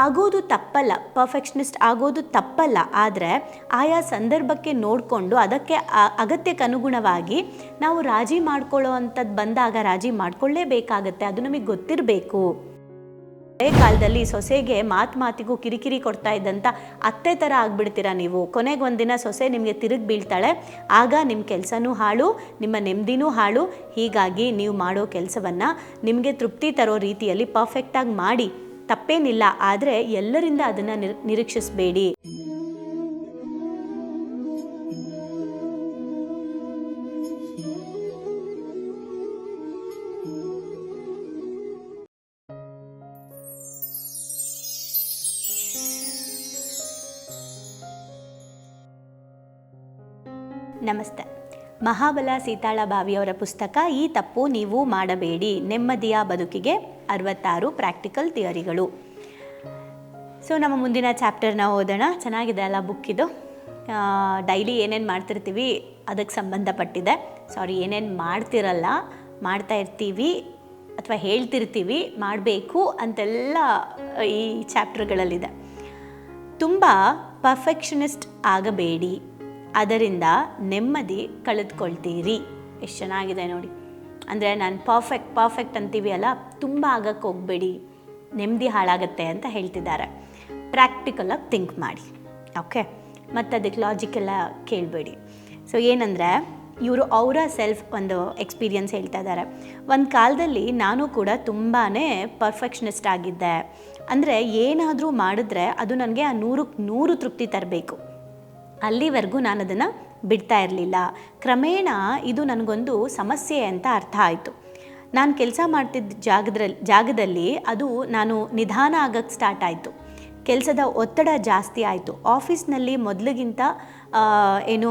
ಆಗೋದು ತಪ್ಪಲ್ಲ ಪರ್ಫೆಕ್ಷನಿಸ್ಟ್ ಆಗೋದು ತಪ್ಪಲ್ಲ, ಆದರೆ ಆಯಾ ಸಂದರ್ಭಕ್ಕೆ ನೋಡಿಕೊಂಡು ಅದಕ್ಕೆ ಅಗತ್ಯಕ್ಕೆ ಅನುಗುಣವಾಗಿ ನಾವು ರಾಜಿ ಮಾಡ್ಕೊಳ್ಳೋ ಅಂಥದ್ದು ಬಂದಾಗ ರಾಜಿ ಮಾಡ್ಕೊಳ್ಳೇಬೇಕಾಗತ್ತೆ, ಅದು ನಮಗೆ ಗೊತ್ತಿರಬೇಕು. ಹಳೆ ಕಾಲದಲ್ಲಿ ಸೊಸೆಗೆ ಮಾತು ಮಾತಿಗೂ ಕಿರಿಕಿರಿ ಕೊಡ್ತಾ ಇದ್ದಂಥ ಅತ್ತೆ ಥರ ಆಗ್ಬಿಡ್ತೀರಾ ನೀವು? ಕೊನೆಗೆ ಒಂದಿನ ಸೊಸೆ ನಿಮಗೆ ತಿರುಗಿ ಬೀಳ್ತಾಳೆ, ಆಗ ನಿಮ್ಮ ಕೆಲಸನೂ ಹಾಳು, ನಿಮ್ಮ ನೆಮ್ಮದಿನೂ ಹಾಳು, ಹೀಗಾಗಿ ನೀವು ಮಾಡೋ ಕೆಲಸವನ್ನು ನಿಮಗೆ ತೃಪ್ತಿ ತರೋ ರೀತಿಯಲ್ಲಿ ಪರ್ಫೆಕ್ಟಾಗಿ ಮಾಡಿ ತಪ್ಪೇನಿಲ್ಲ, ಆದರೆ ಎಲ್ಲರಿಂದ ಅದನ್ನು ನಿರ್, ನಿರೀಕ್ಷಿಸಬೇಡಿ. ನಮಸ್ತೆ. ಮಹಾಬಲ ಸೀತಾಳ ಬಾವಿಯವರ ಪುಸ್ತಕ, ಈ ತಪ್ಪು ನೀವು ಮಾಡಬೇಡಿ. ನೆಮ್ಮದಿಯ ಬದುಕಿಗೆ ಅರವತ್ತಾರು ಪ್ರಾಕ್ಟಿಕಲ್ ಥಿಯರಿಗಳು. ಸೊ ನಮ್ಮ ಮುಂದಿನ ಚಾಪ್ಟರ್ನ ಓದೋಣ. ಚೆನ್ನಾಗಿದೆ ಅಲ್ಲ ಬುಕ್ ಇದು? ಡೈಲಿ ಏನೇನು ಮಾಡ್ತಿರ್ತೀವಿ, ಅದಕ್ಕೆ ಸಂಬಂಧಪಟ್ಟಿದೆ. ಸಾರಿ ಏನೇನು ಮಾಡ್ತಿರಲ್ಲ, ಮಾಡ್ತಾ ಇರ್ತೀವಿ, ಅಥವಾ ಹೇಳ್ತಿರ್ತೀವಿ, ಮಾಡಬೇಕು ಅಂತೆಲ್ಲ ಈ ಚಾಪ್ಟರ್ಗಳಲ್ಲಿದೆ. ತುಂಬ ಪರ್ಫೆಕ್ಷನಿಸ್ಟ್ ಆಗಬೇಡಿ. ಅದರಿಂದ ನೆಮ್ಮದಿ ಕಳೆದುಕೊಳ್ತೀರಿ. ಎಷ್ಟು ಚೆನ್ನಾಗಿದೆ ನೋಡಿ. ಅಂದರೆ ನಾನು ಪರ್ಫೆಕ್ಟ್ ಪರ್ಫೆಕ್ಟ್ ಅಂತೀವಿ ಅಲ್ಲ, ತುಂಬ ಆಗಕ್ಕೆ ಹೋಗಬೇಡಿ, ನೆಮ್ಮದಿ ಹಾಳಾಗತ್ತೆ ಅಂತ ಹೇಳ್ತಿದ್ದಾರೆ. ಪ್ರಾಕ್ಟಿಕಲಾಗಿ ಥಿಂಕ್ ಮಾಡಿ ಓಕೆ ಮತ್ತು ಅದಕ್ಕೆ ಲಾಜಿಕೆಲ್ಲ ಕೇಳಬೇಡಿ. ಸೊ ಏನಂದರೆ, ಇವರು ಅವರ ಸೆಲ್ಫ್ ಒಂದು ಎಕ್ಸ್ಪೀರಿಯನ್ಸ್ ಹೇಳ್ತಾ ಇದ್ದಾರೆ. ಒಂದು ಕಾಲದಲ್ಲಿ ನಾನು ಕೂಡ ತುಂಬಾ ಪರ್ಫೆಕ್ಷನಿಸ್ಟ್ ಆಗಿದ್ದೆ. ಅಂದರೆ ಏನಾದರೂ ಮಾಡಿದ್ರೆ ಅದು ನನಗೆ ಆ ನೂರಕ್ಕೆ ನೂರು ತೃಪ್ತಿ ತರಬೇಕು. ಅಲ್ಲಿವರೆಗೂ ನಾನು ಅದನ್ನು ಬಿಡ್ತಾ ಇರಲಿಲ್ಲ. ಕ್ರಮೇಣ ಇದು ನನಗೊಂದು ಸಮಸ್ಯೆ ಅಂತ ಅರ್ಥ ಆಯಿತು. ನಾನು ಕೆಲಸ ಮಾಡ್ತಿದ್ದ ಜಾಗದಲ್ಲಿ ಜಾಗದಲ್ಲಿ ಅದು ನಾನು ನಿಧಾನ ಆಗೋಕ್ಕೆ ಸ್ಟಾರ್ಟ್ ಆಯಿತು. ಕೆಲಸದ ಒತ್ತಡ ಜಾಸ್ತಿ ಆಯಿತು. ಆಫೀಸ್ನಲ್ಲಿ ಮೊದಲಿಗಿಂತ ಏನು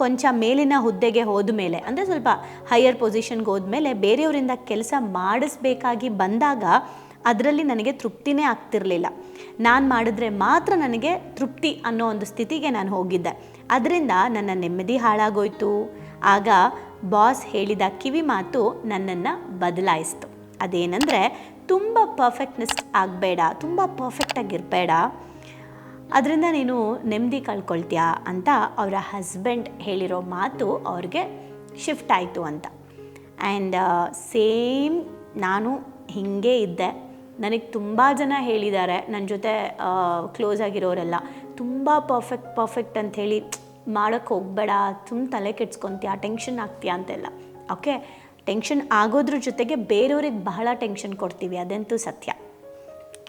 ಕೊಂಚ ಮೇಲಿನ ಹುದ್ದೆಗೆ ಹೋದ ಮೇಲೆ ಅಂದರೆ ಸ್ವಲ್ಪ ಹೈಯರ್ ಪೊಸಿಷನ್ಗೆ ಹೋದ್ಮೇಲೆ ಬೇರೆಯವರಿಂದ ಕೆಲಸ ಮಾಡಿಸ್ಬೇಕಾಗಿ ಬಂದಾಗ ಅದರಲ್ಲಿ ನನಗೆ ತೃಪ್ತಿನೇ ಆಗ್ತಿರಲಿಲ್ಲ. ನಾನು ಮಾಡಿದ್ರೆ ಮಾತ್ರ ನನಗೆ ತೃಪ್ತಿ ಅನ್ನೋ ಒಂದು ಸ್ಥಿತಿಗೆ ನಾನು ಹೋಗಿದ್ದೆ. ಅದರಿಂದ ನನ್ನ ನೆಮ್ಮದಿ ಹಾಳಾಗೋಯ್ತು. ಆಗ ಬಾಸ್ ಹೇಳಿದ ಕಿವಿ ಮಾತು ನನ್ನನ್ನು ಬದಲಾಯಿಸ್ತು. ಅದೇನೆಂದರೆ, ತುಂಬ ಪರ್ಫೆಕ್ಟ್ನೆಸ್ ಆಗಬೇಡ, ತುಂಬ ಪರ್ಫೆಕ್ಟಾಗಿರಬೇಡ ಅದರಿಂದ ನೀನು ನೆಮ್ಮದಿ ಕಳ್ಕೊಳ್ತೀಯಾ ಅಂತ ಅವರ ಹಸ್ಬೆಂಡ್ ಹೇಳಿರೋ ಮಾತು ಅವ್ರಿಗೆ ಶಿಫ್ಟ್ ಆಯಿತು ಅಂತ. ಆ್ಯಂಡ್ ಸೇಮ್ ನಾನು ಹೀಗೆ ಇದ್ದೆ. ನನಗೆ ತುಂಬ ಜನ ಹೇಳಿದ್ದಾರೆ ನನ್ನ ಜೊತೆ ಕ್ಲೋಸ್ ಆಗಿರೋರೆಲ್ಲ. ತುಂಬ ಪರ್ಫೆಕ್ಟ್ ಪರ್ಫೆಕ್ಟ್ ಅಂತ ಹೇಳಿ ಮಾಡೋಕ್ಕೆ ಹೋಗಬೇಡ ತುಂಬ ತಲೆ ಕೆಡ್ಸ್ಕೊತೀಯ ಟೆನ್ಷನ್ ಆಗ್ತೀಯ ಅಂತೆಲ್ಲ. ಓಕೆ ಟೆನ್ಷನ್ ಆಗೋದ್ರ ಜೊತೆಗೆ ಬೇರೆಯವ್ರಿಗೆ ಬಹಳ ಟೆನ್ಷನ್ ಕೊಡ್ತೀವಿ, ಅದಂತೂ ಸತ್ಯ.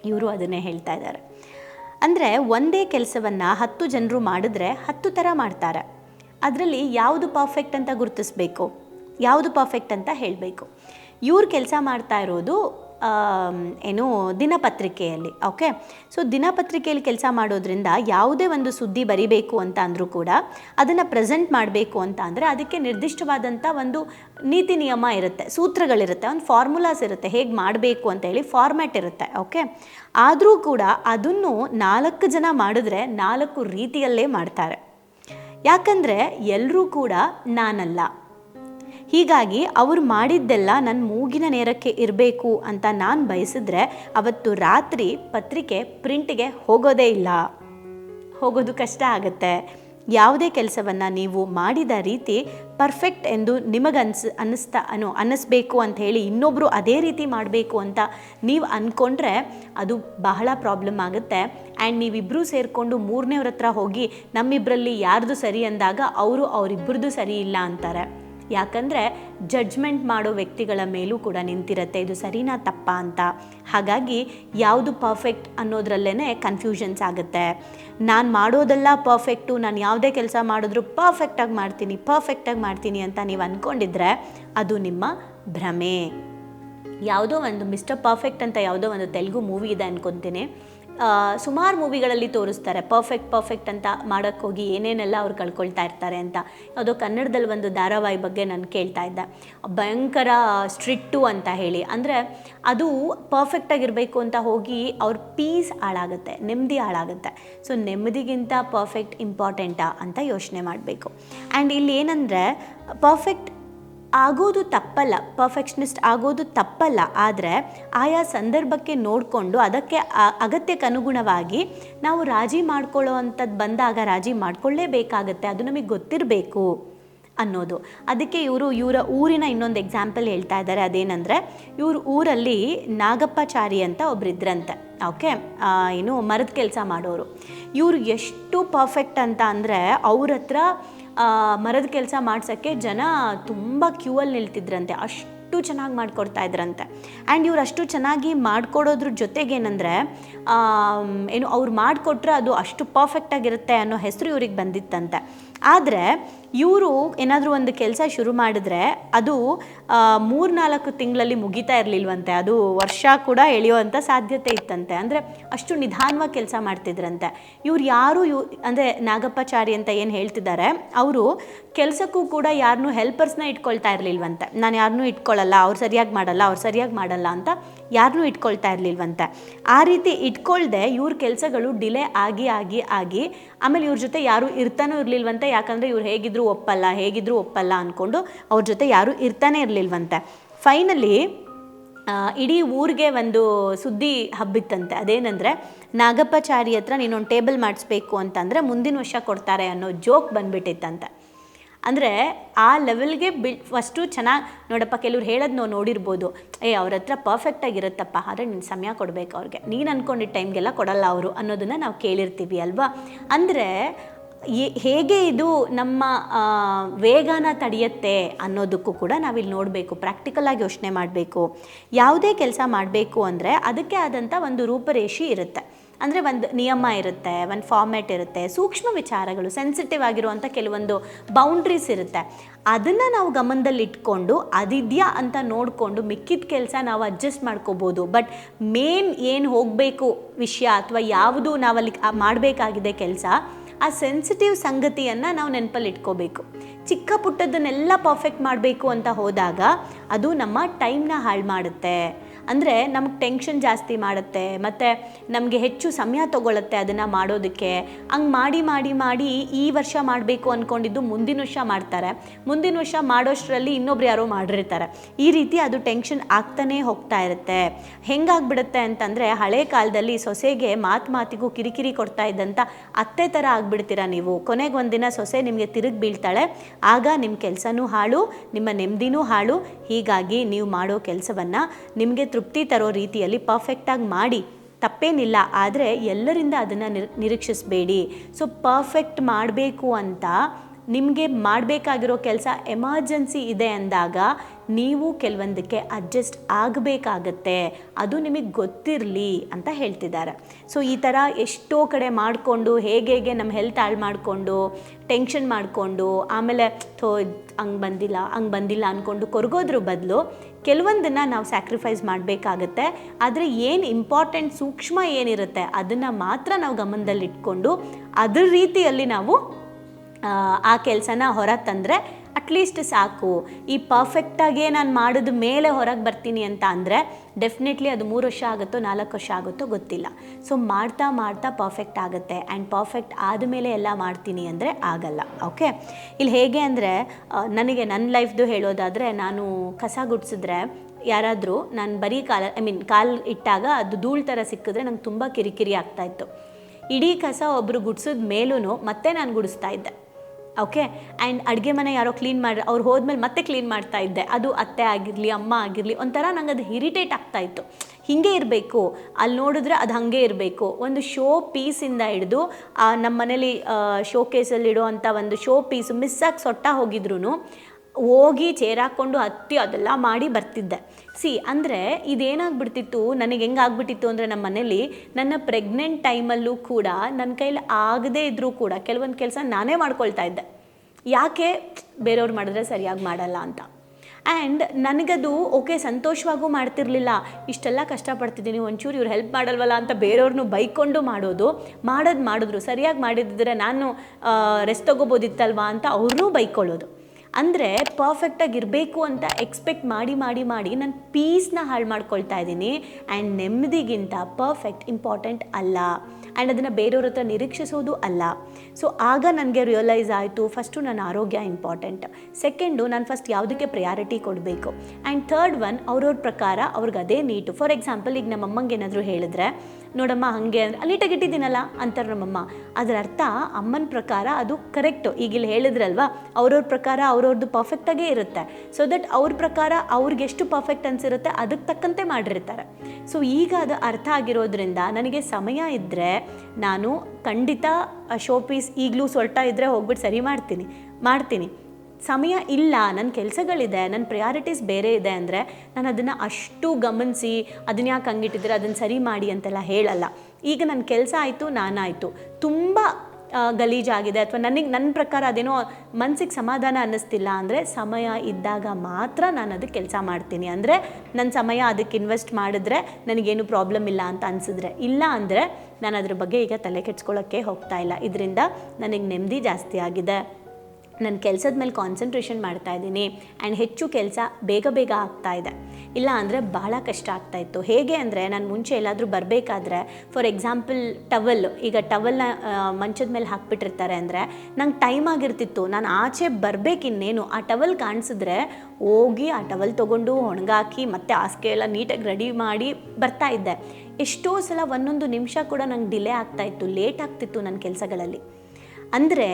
ಇವರು ಅದನ್ನೇ ಹೇಳ್ತಾ ಇದ್ದಾರೆ. ಅಂದರೆ ಒಂದೇ ಕೆಲಸವನ್ನು ಹತ್ತು ಜನರು ಮಾಡಿದ್ರೆ ಹತ್ತು ಥರ ಮಾಡ್ತಾರೆ. ಅದರಲ್ಲಿ ಯಾವುದು ಪರ್ಫೆಕ್ಟ್ ಅಂತ ಗುರುತಿಸ್ಬೇಕು? ಯಾವುದು ಪರ್ಫೆಕ್ಟ್ ಅಂತ ಹೇಳಬೇಕು? ಇವ್ರು ಕೆಲಸ ಮಾಡ್ತಾ ಇರೋದು ಏನು, ದಿನಪತ್ರಿಕೆಯಲ್ಲಿ ಓಕೆ ಸೊ ದಿನಪತ್ರಿಕೆಯಲ್ಲಿ ಕೆಲಸ ಮಾಡೋದ್ರಿಂದ ಯಾವುದೇ ಒಂದು ಸುದ್ದಿ ಬರಿಬೇಕು ಅಂತ ಅಂದರೂ ಕೂಡ ಅದನ್ನು ಪ್ರೆಸೆಂಟ್ ಮಾಡಬೇಕು ಅಂತ ಅಂದರೆ ಅದಕ್ಕೆ ನಿರ್ದಿಷ್ಟವಾದಂಥ ಒಂದು ನೀತಿ ನಿಯಮ ಇರುತ್ತೆ, ಸೂತ್ರಗಳಿರುತ್ತೆ, ಒಂದು ಫಾರ್ಮುಲಾಸ್ ಇರುತ್ತೆ, ಹೇಗೆ ಮಾಡಬೇಕು ಅಂತ ಹೇಳಿ ಫಾರ್ಮ್ಯಾಟ್ ಇರುತ್ತೆ ಓಕೆ ಆದರೂ ಕೂಡ ಅದನ್ನು ನಾಲ್ಕು ಜನ ಮಾಡಿದ್ರೆ ನಾಲ್ಕು ರೀತಿಯಲ್ಲೇ ಮಾಡ್ತಾರೆ. ಯಾಕಂದರೆ ಎಲ್ಲರೂ ಕೂಡ ನಾನಲ್ಲ. ಹೀಗಾಗಿ ಅವ್ರು ಮಾಡಿದ್ದೆಲ್ಲ ನನ್ನ ಮೂಗಿನ ನೇರಕ್ಕೆ ಇರಬೇಕು ಅಂತ ನಾನು ಬಯಸಿದ್ರೆ ಅವತ್ತು ರಾತ್ರಿ ಪತ್ರಿಕೆ ಪ್ರಿಂಟ್ಗೆ ಹೋಗೋದೇ ಇಲ್ಲ. ಹೋಗೋದು ಕಷ್ಟ ಆಗುತ್ತೆ. ಯಾವುದೇ ಕೆಲಸವನ್ನು ನೀವು ಮಾಡಿದ ರೀತಿ ಪರ್ಫೆಕ್ಟ್ ಎಂದು ನಿಮಗನ್ಸ್, ಅನ್ನಿಸ್ತಾ, ಅನು, ಅನ್ನಿಸ್ಬೇಕು ಅಂತ ಹೇಳಿ ಇನ್ನೊಬ್ಬರು ಅದೇ ರೀತಿ ಮಾಡಬೇಕು ಅಂತ ನೀವು ಅಂದ್ಕೊಂಡ್ರೆ ಅದು ಬಹಳ ಪ್ರಾಬ್ಲಮ್ ಆಗುತ್ತೆ. ಆ್ಯಂಡ್ ನೀವಿಬ್ಬರೂ ಸೇರಿಕೊಂಡು ಮೂರನೇವ್ರ ಹತ್ರ ಹೋಗಿ ನಮ್ಮಿಬ್ಬರಲ್ಲಿ ಯಾರ್ದು ಸರಿ ಅಂದಾಗ ಅವರು ಅವರಿಬ್ಬರದ್ದು ಸರಿ ಇಲ್ಲ ಅಂತಾರೆ. ಯಾಕಂದರೆ ಜಡ್ಜ್ಮೆಂಟ್ ಮಾಡೋ ವ್ಯಕ್ತಿಗಳ ಮೇಲೂ ಕೂಡ ನಿಂತಿರುತ್ತೆ. ಇದು ಸರಿನಾ ತಪ್ಪ ಅಂತ. ಹಾಗಾಗಿ ಯಾವುದು ಪರ್ಫೆಕ್ಟ್ ಅನ್ನೋದ್ರಲ್ಲೇ ಕನ್ಫ್ಯೂಷನ್ಸ್ ಆಗುತ್ತೆ. ನಾನು ಮಾಡೋದೆಲ್ಲ ಪರ್ಫೆಕ್ಟು ನಾನು ಯಾವುದೇ ಕೆಲಸ ಮಾಡಿದ್ರೂ ಪರ್ಫೆಕ್ಟಾಗಿ ಮಾಡ್ತೀನಿ ಪರ್ಫೆಕ್ಟಾಗಿ ಮಾಡ್ತೀನಿ ಅಂತ ನೀವು ಅಂದ್ಕೊಂಡಿದ್ರೆ ಅದು ನಿಮ್ಮ ಭ್ರಮೆ. ಯಾವುದೋ ಒಂದು ಮಿಸ್ಟರ್ ಪರ್ಫೆಕ್ಟ್ ಅಂತ ಯಾವುದೋ ಒಂದು ತೆಲುಗು ಮೂವಿ ಇದೆ ಅನ್ಕೊತೀನಿ. ಸುಮಾರು ಮೂವಿಗಳಲ್ಲಿ ತೋರಿಸ್ತಾರೆ, ಪರ್ಫೆಕ್ಟ್ ಪರ್ಫೆಕ್ಟ್ ಅಂತ ಮಾಡೋಕ್ಕೆ ಹೋಗಿ ಏನೇನೆಲ್ಲ ಅವ್ರು ಕಳ್ಕೊಳ್ತಾ ಇರ್ತಾರೆ ಅಂತ. ಯಾವುದೋ ಕನ್ನಡದಲ್ಲಿ ಒಂದು ಧಾರಾವಾಹಿ ಬಗ್ಗೆ ನಾನು ಕೇಳ್ತಾ ಇದ್ದೆ. ಭಯಂಕರ ಸ್ಟ್ರಿಕ್ಟು ಅಂತ ಹೇಳಿ. ಅಂದರೆ ಅದು ಪರ್ಫೆಕ್ಟಾಗಿರಬೇಕು ಅಂತ ಹೋಗಿ ಅವ್ರ ಪೀಸ್ ಹಾಳಾಗುತ್ತೆ, ನೆಮ್ಮದಿ ಹಾಳಾಗುತ್ತೆ. ಸೊ, ನೆಮ್ಮದಿಗಿಂತ ಪರ್ಫೆಕ್ಟ್, ಇಂಪಾರ್ಟೆಂಟಾ ಅಂತ ಯೋಚನೆ ಮಾಡಬೇಕು. ಆ್ಯಂಡ್ ಇಲ್ಲಿ ಏನಂದರೆ, ಪರ್ಫೆಕ್ಟ್ ಆಗೋದು ತಪ್ಪಲ್ಲ ಪರ್ಫೆಕ್ಷನಿಸ್ಟ್ ಆಗೋದು ತಪ್ಪಲ್ಲ, ಆದರೆ ಆಯಾ ಸಂದರ್ಭಕ್ಕೆ ನೋಡಿಕೊಂಡು ಅದಕ್ಕೆ ಅಗತ್ಯಕ್ಕನುಗುಣವಾಗಿ ನಾವು ರಾಜಿ ಮಾಡ್ಕೊಳ್ಳೋ ಅಂಥದ್ದು ಬಂದಾಗ ರಾಜಿ ಮಾಡಿಕೊಳ್ಳೇಬೇಕಾಗತ್ತೆ, ಅದು ನಮಗೆ ಗೊತ್ತಿರಬೇಕು. ಅನ್ನೋದು. ಅದಕ್ಕೆ ಇವರು ಇವರ ಊರಿನ ಇನ್ನೊಂದು ಎಕ್ಸಾಂಪಲ್ ಹೇಳ್ತಾ ಇದ್ದಾರೆ ಅದೇನಂದರೆ, ಇವ್ರ ಊರಲ್ಲಿ ನಾಗಪ್ಪಾಚಾರಿ ಅಂತ ಒಬ್ಬರಿದ್ರಂತೆ ಓಕೆ ಏನು ಮರದ ಕೆಲಸ ಮಾಡೋರು. ಇವರು ಎಷ್ಟು ಪರ್ಫೆಕ್ಟ್ ಅಂತ ಅಂದರೆ, ಅವ್ರ ಹತ್ರ ಮರದ ಕೆಲಸ ಮಾಡ್ಸೋಕ್ಕೆ ಜನ ತುಂಬ ಕ್ಯೂ ಅಲ್ಲಿ ನಿಲ್ತಿದ್ರಂತೆ. ಅಷ್ಟು ಚೆನ್ನಾಗಿ ಮಾಡಿಕೊಡ್ತಾ ಇದ್ರಂತೆ. ಆ್ಯಂಡ್ ಇವ್ರು ಅಷ್ಟು ಚೆನ್ನಾಗಿ ಮಾಡಿಕೊಡೋದ್ರ ಜೊತೆಗೇನೆಂದರೆ ಏನು ಅವ್ರು ಮಾಡಿಕೊಟ್ರೆ ಅದು ಅಷ್ಟು ಪರ್ಫೆಕ್ಟಾಗಿರುತ್ತೆ ಅನ್ನೋ ಹೆಸರು ಇವ್ರಿಗೆ ಬಂದಿತ್ತಂತೆ. ಆದರೆ ಇವರು ಏನಾದರೂ ಒಂದು ಕೆಲಸ ಶುರು ಮಾಡಿದ್ರೆ ಅದು ಮೂರ್ನಾಲ್ಕು ತಿಂಗಳಲ್ಲಿ ಮುಗಿತಾ ಇರಲಿಲ್ವಂತೆ. ಅದು ವರ್ಷ ಕೂಡ ಎಳೆಯುವಂಥ ಸಾಧ್ಯತೆ ಇತ್ತಂತೆ. ಅಂದರೆ ಅಷ್ಟು ನಿಧಾನವಾಗಿ ಕೆಲಸ ಮಾಡ್ತಿದ್ರಂತೆ. ಇವ್ರು ಯಾರು ಇವ್ ಅಂದರೆ ನಾಗಪ್ಪಾಚಾರಿ ಅಂತ ಏನು ಹೇಳ್ತಿದ್ದಾರೆ, ಅವರು ಕೆಲಸಕ್ಕೂ ಕೂಡ ಯಾರನ್ನೂ ಹೆಲ್ಪರ್ಸ್ನ ಇಟ್ಕೊಳ್ತಾ ಇರಲಿಲ್ವಂತೆ. ನಾನು ಯಾರನ್ನೂ ಇಟ್ಕೊಳ್ಳಲ್ಲ ಅವ್ರು ಸರಿಯಾಗಿ ಮಾಡಲ್ಲ, ಅವ್ರು ಸರಿಯಾಗಿ ಮಾಡಲ್ಲ ಅಂತ ಯಾರನ್ನೂ ಇಟ್ಕೊಳ್ತಾ ಇರಲಿಲ್ವಂತೆ. ಆ ರೀತಿ ಇಟ್ಕೊಳ್ದೆ ಇವ್ರ ಕೆಲಸಗಳು ಡಿಲೇ ಆಗಿ ಆಗಿ ಆಗಿ ಆಮೇಲೆ ಇವ್ರ ಜೊತೆ ಯಾರೂ ಇರ್ತಾನೂ ಇರಲಿಲ್ವಂತೆ. ಯಾಕಂದರೆ ಇವ್ರು ಹೇಗಿದ್ರು ಒಪ್ಪಲ್ಲ, ಹೇಗಿದ್ರೂ ಒಪ್ಪಲ್ಲ ಅಂದ್ಕೊಂಡು ಅವ್ರ ಜೊತೆ ಯಾರೂ ಇರ್ತಾನೆ ಇರಲಿಲ್ವಂತೆ. ಫೈನಲಿ ಇಡೀ ಊರಿಗೆ ಒಂದು ಸುದ್ದಿ ಹಬ್ಬಿತ್ತಂತೆ. ಅದೇನೆಂದರೆ, ನಾಗಪ್ಪಾಚಾರಿ ಹತ್ರ ನೀನೊಂದು ಟೇಬಲ್ ಮಾಡಿಸ್ಬೇಕು ಅಂತಂದರೆ ಮುಂದಿನ ವರ್ಷ ಕೊಡ್ತಾರೆ ಅನ್ನೋ ಜೋಕ್ ಬಂದ್ಬಿಟ್ಟಿತ್ತಂತೆ. ಅಂದರೆ ಆ ಲೆವೆಲ್ಗೆ ಬಿ ಫಸ್ಟು ಚೆನ್ನಾಗಿ ನೋಡಪ್ಪ, ಕೆಲವ್ರು ಹೇಳೋದು ನಾವು ನೋಡಿರ್ಬೋದು. ಏ, ಅವ್ರ ಹತ್ರ ಪರ್ಫೆಕ್ಟಾಗಿರುತ್ತಪ್ಪ ಆದರೆ ನೀನು ಸಮಯ ಕೊಡಬೇಕು ಅವ್ರಿಗೆ. ನೀನು ಅಂದ್ಕೊಂಡಿದ್ದ ಟೈಮ್ಗೆಲ್ಲ ಕೊಡಲ್ಲ ಅವರು ಅನ್ನೋದನ್ನು ನಾವು ಕೇಳಿರ್ತೀವಿ ಅಲ್ವಾ? ಅಂದರೆ ಹೇಗೆ ಇದು ನಮ್ಮ ವೇಗನ ತಡೆಯುತ್ತೆ ಅನ್ನೋದಕ್ಕೂ ಕೂಡ ನಾವಿಲ್ಲಿ ನೋಡಬೇಕು ಪ್ರಾಕ್ಟಿಕಲಾಗಿ ಯೋಚನೆ ಮಾಡಬೇಕು. ಯಾವುದೇ ಕೆಲಸ ಮಾಡಬೇಕು ಅಂದರೆ ಅದಕ್ಕೆ ಆದಂಥ ಒಂದು ರೂಪರೇಷಿ ಇರುತ್ತೆ. ಅಂದರೆ ಒಂದು ನಿಯಮ ಇರುತ್ತೆ, ಒಂದು ಫಾರ್ಮ್ಯಾಟ್ ಇರುತ್ತೆ, ಸೂಕ್ಷ್ಮ ವಿಚಾರಗಳು ಸೆನ್ಸಿಟಿವ್ ಆಗಿರುವಂಥ ಕೆಲವೊಂದು ಬೌಂಡ್ರೀಸ್ ಇರುತ್ತೆ. ಅದನ್ನು ನಾವು ಗಮನದಲ್ಲಿಟ್ಕೊಂಡು ಅದಿದೆಯಾ ಅಂತ ನೋಡಿಕೊಂಡು ಮಿಕ್ಕಿದ ಕೆಲಸ ನಾವು ಅಡ್ಜಸ್ಟ್ ಮಾಡ್ಕೋಬೋದು. ಬಟ್ ಮೇನ್ ಏನು ಹೋಗಬೇಕು ವಿಷಯ ಅಥವಾ ಯಾವುದು ನಾವಲ್ಲಿ ಮಾಡಬೇಕಾಗಿದೆ ಕೆಲಸ ಆ ಸೆನ್ಸಿಟಿವ್ ಸಂಗತಿಯನ್ನು ನಾವು ನೆನಪಲ್ಲಿ ಇಟ್ಕೋಬೇಕು ಚಿಕ್ಕ ಪುಟ್ಟದನ್ನೆಲ್ಲ ಪರ್ಫೆಕ್ಟ್ ಮಾಡಬೇಕು ಅಂತ ಹೋದಾಗ ಅದು ನಮ್ಮ ಟೈಮ್ನ ಹಾಳು ಮಾಡುತ್ತೆ. ಅಂದರೆ ನಮಗೆ ಟೆನ್ಷನ್ ಜಾಸ್ತಿ ಮಾಡುತ್ತೆ, ಮತ್ತು ನಮಗೆ ಹೆಚ್ಚು ಸಮಯ ತಗೊಳ್ಳುತ್ತೆ ಅದನ್ನು ಮಾಡೋದಕ್ಕೆ. ಹಂಗೆ ಮಾಡಿ ಮಾಡಿ ಮಾಡಿ ಈ ವರ್ಷ ಮಾಡಬೇಕು ಅಂದ್ಕೊಂಡಿದ್ದು ಮುಂದಿನ ವರ್ಷ ಮಾಡ್ತಾರೆ. ಮುಂದಿನ ವರ್ಷ ಮಾಡೋಷ್ಟರಲ್ಲಿ ಇನ್ನೊಬ್ರು ಯಾರೋ ಮಾಡಿರ್ತಾರೆ. ಈ ರೀತಿ ಅದು ಟೆನ್ಷನ್ ಆಗ್ತಾನೇ ಹೋಗ್ತಾ ಇರುತ್ತೆ. ಹೆಂಗಾಗ್ಬಿಡುತ್ತೆ ಅಂತಂದರೆ ಹಳೆ ಕಾಲದಲ್ಲಿ ಸೊಸೆಗೆ ಮಾತು ಮಾತಿಗೂ ಕಿರಿಕಿರಿ ಕೊಡ್ತಾ ಇದ್ದಂಥ ಅತ್ತೆ ಥರ ಆಗ್ಬಿಡ್ತೀರಾ ನೀವು. ಕೊನೆಗೆ ಒಂದಿನ ಸೊಸೆ ನಿಮಗೆ ತಿರುಗಿ ಬೀಳ್ತಾಳೆ, ಆಗ ನಿಮ್ಮ ಕೆಲಸನೂ ಹಾಳು, ನಿಮ್ಮ ನೆಮ್ಮದಿನೂ ಹಾಳು. ಹೀಗಾಗಿ ನೀವು ಮಾಡೋ ಕೆಲಸವನ್ನು ನಿಮಗೆ ತೃಪ್ತಿ ತರೋ ರೀತಿಯಲ್ಲಿ ಪರ್ಫೆಕ್ಟಾಗಿ ಮಾಡಿ, ತಪ್ಪೇನಿಲ್ಲ, ಆದರೆ ಎಲ್ಲರಿಂದ ಅದನ್ನು ನಿರ್, ನಿರೀಕ್ಷಿಸಬೇಡಿ. ಸೊ ಪರ್ಫೆಕ್ಟ್ ಮಾಡಬೇಕು ಅಂತ ನಿಮಗೆ ಮಾಡಬೇಕಾಗಿರೋ ಕೆಲಸ ಎಮರ್ಜೆನ್ಸಿ ಇದೆ ಅಂದಾಗ ನೀವು ಕೆಲವೊಂದಕ್ಕೆ ಅಡ್ಜಸ್ಟ್ ಆಗಬೇಕಾಗತ್ತೆ. ಅದು ನಿಮಗೆ ಗೊತ್ತಿರಲಿ ಅಂತ ಹೇಳ್ತಿದ್ದಾರೆ. ಸೊ ಈ ಥರ ಎಷ್ಟೋ ಕಡೆ ಮಾಡಿಕೊಂಡು, ಹೇಗೆ ಹೇಗೆ ನಮ್ಮ ಹೆಲ್ತ್ ಹಾಳು ಮಾಡಿಕೊಂಡು ಟೆನ್ಷನ್ ಮಾಡಿಕೊಂಡು, ಆಮೇಲೆ ಥೋ ಹಂಗೆ ಬಂದಿಲ್ಲ ಹಂಗೆ ಬಂದಿಲ್ಲ ಅಂದ್ಕೊಂಡು ಕೊರಗೋದ್ರ ಬದಲು ಕೆಲವೊಂದನ್ನು ನಾವು ಸ್ಯಾಕ್ರಿಫೈಸ್ ಮಾಡಬೇಕಾಗತ್ತೆ. ಆದರೆ ಏನು ಇಂಪಾರ್ಟೆಂಟ್ ಸೂಕ್ಷ್ಮ ಏನಿರುತ್ತೆ ಅದನ್ನು ಮಾತ್ರ ನಾವು ಗಮನದಲ್ಲಿಟ್ಕೊಂಡು ಅದ್ರ ರೀತಿಯಲ್ಲಿ ನಾವು ಆ, ಕೆಲಸನ ಹೊರ ತಂದರೆ ಅಟ್ಲೀಸ್ಟ್ ಸಾಕು. ಈ ಪರ್ಫೆಕ್ಟಾಗೇ ನಾನು ಮಾಡಿದ ಮೇಲೆ ಹೊರಗೆ ಬರ್ತೀನಿ ಅಂತ ಅಂದರೆ ಡೆಫಿನೆಟ್ಲಿ ಅದು ಮೂರು ವರ್ಷ ಆಗುತ್ತೋ, ನಾಲ್ಕು ವರ್ಷ ಆಗುತ್ತೋ ಗೊತ್ತಿಲ್ಲ. ಸೊ ಮಾಡ್ತಾ ಮಾಡ್ತಾ ಪರ್ಫೆಕ್ಟ್ ಆಗುತ್ತೆ. ಆ್ಯಂಡ್ ಪರ್ಫೆಕ್ಟ್ ಆದಮೇಲೆ ಎಲ್ಲ ಮಾಡ್ತೀನಿ ಅಂದರೆ ಆಗಲ್ಲ. ಓಕೆ ಇಲ್ಲಿ ಹೇಗೆ ಅಂದರೆ ನನಗೆ ನನ್ನ ಲೈಫ್ದು ಹೇಳೋದಾದರೆ ನಾನು ಕಸ ಗುಡಿಸಿದ್ರೆ ಯಾರಾದರೂ ನಾನು ಬರೀ ಕಾಲ ಐ ಮೀನ್ ಕಾಲು ಇಟ್ಟಾಗ ಅದು ಧೂಳು ಥರ ಸಿಕ್ಕಿದ್ರೆ ನಂಗೆ ತುಂಬ ಕಿರಿಕಿರಿ ಆಗ್ತಾಯಿತ್ತು ಇಡೀ ಕಸ ಒಬ್ಬರು ಗುಡಿಸಿದ ಮೇಲೂ ಮತ್ತೆ ನಾನು ಗುಡಿಸ್ತಾ ಇದ್ದೆ. ಓಕೆ ಆ್ಯಂಡ್ ಅಡುಗೆ ಮನೆ ಯಾರೋ ಕ್ಲೀನ್ ಮಾಡಿ, ಅವ್ರು ಹೋದ್ಮೇಲೆ ಮತ್ತೆ ಕ್ಲೀನ್ ಮಾಡ್ತಾ ಇದ್ದೆ. ಅದು ಅತ್ತೆ ಆಗಿರಲಿ, ಅಮ್ಮ ಆಗಿರಲಿ, ಒಂಥರ ನಂಗೆ ಅದು ಹಿರಿಟೇಟ್ ಆಗ್ತಾ ಇತ್ತು. ಹೀಗೆ ಇರಬೇಕು. ಅಲ್ಲಿ ನೋಡಿದ್ರೆ ಅದು ಹಾಗೆ ಇರಬೇಕು. ಒಂದು ಶೋ ಪೀಸಿಂದ ಹಿಡಿದು ನಮ್ಮ ಮನೇಲಿ ಶೋ ಕೇಸಲ್ಲಿ ಇಡೋ ಒಂದು ಶೋ ಪೀಸ್ ಮಿಸ್ಸಾಗಿ ಸೊಟ್ಟ ಹೋಗಿದ್ರು ಹೋಗಿ ಚೇರ್ ಹಾಕ್ಕೊಂಡು ಹತ್ತಿ ಅದೆಲ್ಲ ಮಾಡಿ ಬರ್ತಿದ್ದೆ. ಸಿ, ಅಂದರೆ ಇದೇನಾಗ್ಬಿಡ್ತಿತ್ತು? ನನಗೆ ಹೆಂಗೆ ಆಗ್ಬಿಟ್ಟಿತ್ತು ಅಂದರೆ ನಮ್ಮ ಮನೇಲಿ ನನ್ನ ಪ್ರೆಗ್ನೆಂಟ್ ಟೈಮಲ್ಲೂ ಕೂಡ ನನ್ನ ಕೈಲಿ ಆಗದೇ ಇದ್ದರೂ ಕೂಡ ಕೆಲವೊಂದು ಕೆಲಸ ನಾನೇ ಮಾಡ್ಕೊಳ್ತಾ ಇದ್ದೆ. ಯಾಕೆ? ಬೇರೆಯವ್ರು ಮಾಡಿದ್ರೆ ಸರಿಯಾಗಿ ಮಾಡಲ್ಲ ಅಂತ. ಆ್ಯಂಡ್ ನನಗದು ಓಕೆ ಸಂತೋಷವಾಗೂ ಮಾಡ್ತಿರ್ಲಿಲ್ಲ. ಇಷ್ಟೆಲ್ಲ ಕಷ್ಟಪಡ್ತಿದ್ದೀನಿ, ಒಂಚೂರು ಇವ್ರು ಹೆಲ್ಪ್ ಮಾಡಲ್ವಲ್ಲ ಅಂತ ಬೇರೆಯವ್ರನ್ನೂ ಬೈಕೊಂಡು ಮಾಡೋದು ಮಾಡೋದು ಮಾಡಿದ್ರು. ಸರಿಯಾಗಿ ಮಾಡಿದ್ರೆ ನಾನು ರೆಸ್ಟ್ ತೊಗೋಬೋದಿತ್ತಲ್ವಾ ಅಂತ ಅವ್ರನ್ನೂ ಬೈಕೊಳ್ಳೋದು. ಅಂದರೆ ಪರ್ಫೆಕ್ಟಾಗಿ ಇರಬೇಕು ಅಂತ ಎಕ್ಸ್ಪೆಕ್ಟ್ ಮಾಡಿ ಮಾಡಿ ಮಾಡಿ ನಾನು ಪೀಸ್ನ ಹಾಳು ಮಾಡ್ಕೊಳ್ತಾ ಇದ್ದೀನಿ. ಆ್ಯಂಡ್ ನೆಮ್ಮದಿಗಿಂತ ಪರ್ಫೆಕ್ಟ್ ಇಂಪಾರ್ಟೆಂಟ್ ಅಲ್ಲ. ಆ್ಯಂಡ್ ಅದನ್ನು ಬೇರೆಯವ್ರ ಹತ್ರ ನಿರೀಕ್ಷಿಸೋದು ಅಲ್ಲ. ಸೊ ಆಗ ನನಗೆ ರಿಯಲೈಸ್ ಆಯಿತು ಫಸ್ಟು ನನ್ನ ಆರೋಗ್ಯ ಇಂಪಾರ್ಟೆಂಟ್ ಸೆಕೆಂಡು ನಾನು ಫಸ್ಟ್ ಯಾವುದಕ್ಕೆ ಪ್ರಯಾರಿಟಿ ಕೊಡಬೇಕು. ಆ್ಯಂಡ್ ಥರ್ಡ್ ಒನ್ ಅವ್ರವ್ರ ಪ್ರಕಾರ ಅವ್ರಿಗೆ ಅದೇ ನೀಟು ಫಾರ್ ಎಕ್ಸಾಂಪಲ್ ಈಗ ನಮ್ಮ ಅಮ್ಮಂಗೆ ಏನಾದರೂ ಹೇಳಿದ್ರೆ ನೋಡಮ್ಮ, ಹಾಗೆ ಅಂದರೆ ನೀಟಾಗಿ ಇಟ್ಟಿದ್ದೀನಲ್ಲ ಅಂತಾರೆ ನಮ್ಮಮ್ಮ. ಅದರ ಅರ್ಥ ಅಮ್ಮನ ಪ್ರಕಾರ ಅದು ಕರೆಕ್ಟು ಈಗ ಇಲ್ಲಿ ಹೇಳಿದ್ರಲ್ವಾ, ಅವ್ರವ್ರ ಪ್ರಕಾರ ಅವ್ರವ್ರದ್ದು ಪರ್ಫೆಕ್ಟಾಗೇ ಇರುತ್ತೆ. ಸೊ ದಟ್ ಅವ್ರ ಪ್ರಕಾರ ಅವ್ರಿಗೆ ಎಷ್ಟು ಪರ್ಫೆಕ್ಟ್ ಅನಿಸಿರುತ್ತೆ ಅದಕ್ಕೆ ತಕ್ಕಂತೆ ಮಾಡಿರ್ತಾರೆ. ಸೊ ಈಗ ಅದು ಅರ್ಥ ಆಗಿರೋದ್ರಿಂದ ನನಗೆ ಸಮಯ ಇದ್ದರೆ ನಾನು ಖಂಡಿತ ಶೋ ಪೀಸ್ ಈಗಲೂ ಸೊಲ್ಟ ಇದ್ದರೆ ಹೋಗ್ಬಿಟ್ಟು ಸರಿ ಮಾಡ್ತೀನಿ ಮಾಡ್ತೀನಿ. ಸಮಯ ಇಲ್ಲ ನನ್ನ ಕೆಲಸಗಳಿದೆ ನನ್ನ ಪ್ರಯಾರಿಟೀಸ್ ಬೇರೆ ಇದೆ ಅಂದರೆ ನಾನು ಅದನ್ನು ಅಷ್ಟು ಗಮನಿಸಿ ಅದನ್ನ ಯಾಕೆ ಹಂಗಿಟ್ಟಿದ್ರೆ ಅದನ್ನು ಸರಿ ಮಾಡಿ ಅಂತೆಲ್ಲ ಹೇಳಲ್ಲ. ಈಗ ನನ್ನ ಕೆಲಸ ಆಯಿತು, ನಾನಾಯಿತು. ತುಂಬ ಗಲೀಜಾಗಿದೆ ಅಥವಾ ನನಗೆ ನನ್ನ ಪ್ರಕಾರ ಅದೇನೋ ಮನಸ್ಸಿಗೆ ಸಮಾಧಾನ ಅನ್ನಿಸ್ತಿಲ್ಲ ಅಂದರೆ ಸಮಯ ಇದ್ದಾಗ ಮಾತ್ರ ನಾನು ಅದಕ್ಕೆ ಕೆಲಸ ಮಾಡ್ತೀನಿ. ಅಂದರೆ ನನ್ನ ಸಮಯ ಅದಕ್ಕೆ ಇನ್ವೆಸ್ಟ್ ಮಾಡಿದ್ರೆ ನನಗೇನು ಪ್ರಾಬ್ಲಮ್ ಇಲ್ಲ ಅಂತ ಅನಿಸಿದ್ರೆ. ಇಲ್ಲ ಅಂದರೆ ನಾನು ಅದ್ರ ಬಗ್ಗೆ ಈಗ ತಲೆ ಕೆಡ್ಸ್ಕೊಳ್ಳೋಕ್ಕೆ ಹೋಗ್ತಾ ಇಲ್ಲ. ಇದರಿಂದ ನನಗೆ ನೆಮ್ಮದಿ ಜಾಸ್ತಿ ಆಗಿದೆ. ನನ್ನ ಕೆಲಸದ ಮೇಲೆ ಕಾನ್ಸಂಟ್ರೇಷನ್ ಮಾಡ್ತಾ ಇದ್ದೀನಿ ಆ್ಯಂಡ್ ಹೆಚ್ಚು ಕೆಲಸ ಬೇಗ ಬೇಗ ಆಗ್ತಾ ಇದೆ. ಇಲ್ಲ ಅಂದರೆ ಭಾಳ ಕಷ್ಟ ಆಗ್ತಾ ಇತ್ತು. ಹೇಗೆ ಅಂದರೆ ನಾನು ಮುಂಚೆ ಎಲ್ಲಾದರೂ ಬರಬೇಕಾದ್ರೆ ಫಾರ್ ಎಕ್ಸಾಂಪಲ್ ಟವಲ್ ಈಗ ಟವಲ್ನ ಮಂಚದ ಮೇಲೆ ಹಾಕ್ಬಿಟ್ಟಿರ್ತಾರೆ ಅಂದರೆ ನಂಗೆ ಟೈಮ್ ಆಗಿರ್ತಿತ್ತು. ನಾನು ಆಚೆ ಬರಬೇಕಿನ್ನೇನು, ಆ ಟವಲ್ ಕಾಣಿಸಿದ್ರೆ ಹೋಗಿ ಆ ಟವಲ್ ತೊಗೊಂಡು ಒಣಗಾಕಿ ಮತ್ತೆ ಹಾಸಿಗೆ ಎಲ್ಲ ನೀಟಾಗಿ ರೆಡಿ ಮಾಡಿ ಬರ್ತಾ ಇದ್ದೆ. ಎಷ್ಟೋ ಸಲ ಒಂದೊಂದು ನಿಮಿಷ ಕೂಡ ನಂಗೆ ಡಿಲೇ ಆಗ್ತಾ ಇತ್ತು ಲೇಟ್ ಆಗ್ತಿತ್ತು ನನ್ನ ಕೆಲಸಗಳಲ್ಲಿ. ಅಂದರೆ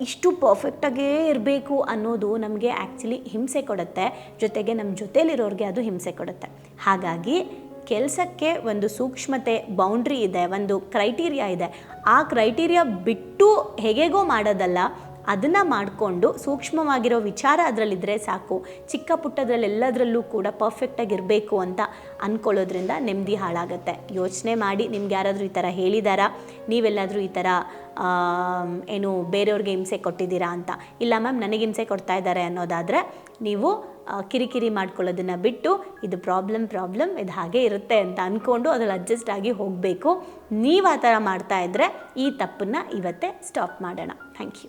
ಇಷ್ಟು ಪರ್ಫೆಕ್ಟಾಗೇ ಇರಬೇಕು ಅನ್ನೋದು ನಮಗೆ ಆ್ಯಕ್ಚುಲಿ ಹಿಂಸೆ ಕೊಡುತ್ತೆ. ಜೊತೆಗೆ ನಮ್ಮ ಜೊತೇಲಿರೋರಿಗೆ ಅದು ಹಿಂಸೆ ಕೊಡುತ್ತೆ. ಹಾಗಾಗಿ ಕೆಲಸಕ್ಕೆ ಒಂದು ಸೂಕ್ಷ್ಮತೆ ಬೌಂಡ್ರಿ ಇದೆ, ಒಂದು ಕ್ರೈಟೀರಿಯಾ ಇದೆ. ಆ ಕ್ರೈಟೀರಿಯಾ ಬಿಟ್ಟು ಹೇಗೆಗೋ ಮಾಡೋದಲ್ಲ ಅದನ್ನು ಮಾಡಿಕೊಂಡು ಸೂಕ್ಷ್ಮವಾಗಿರೋ ವಿಚಾರ ಅದರಲ್ಲಿದ್ದರೆ ಸಾಕು. ಚಿಕ್ಕ ಪುಟ್ಟದ್ರಲ್ಲೆಲ್ಲದರಲ್ಲೂ ಕೂಡ ಪರ್ಫೆಕ್ಟಾಗಿರಬೇಕು ಅಂತ ಅಂದ್ಕೊಳ್ಳೋದ್ರಿಂದ ನೆಮ್ಮದಿ ಹಾಳಾಗುತ್ತೆ. ಯೋಚನೆ ಮಾಡಿ ನಿಮ್ಗೆ ಯಾರಾದರೂ ಈ ಥರ ಹೇಳಿದಾರಾ? ನೀವೆಲ್ಲಾದರೂ ಈ ಥರ ಏನು ಬೇರೆಯವ್ರಿಗೆ ಹಿಂಸೆ ಕೊಟ್ಟಿದ್ದೀರಾ ಅಂತ. ಇಲ್ಲ ಮ್ಯಾಮ್, ನನಗೆ ಹಿಂಸೆ ಕೊಡ್ತಾ ಇದ್ದಾರೆ ಅನ್ನೋದಾದರೆ ನೀವು ಕಿರಿಕಿರಿ ಮಾಡ್ಕೊಳ್ಳೋದನ್ನು ಬಿಟ್ಟು ಇದು ಪ್ರಾಬ್ಲಮ್ ಪ್ರಾಬ್ಲಮ್ ಇದು ಹಾಗೆ ಇರುತ್ತೆ ಅಂತ ಅಂದ್ಕೊಂಡು ಅದ್ರಲ್ಲಿ ಅಡ್ಜಸ್ಟ್ ಆಗಿ ಹೋಗಬೇಕು. ನೀವು ಆ ಥರ ಮಾಡ್ತಾ ಇದ್ದರೆ ಈ ತಪ್ಪನ್ನು ಇವತ್ತೇ ಸ್ಟಾಪ್ ಮಾಡೋಣ. Thank you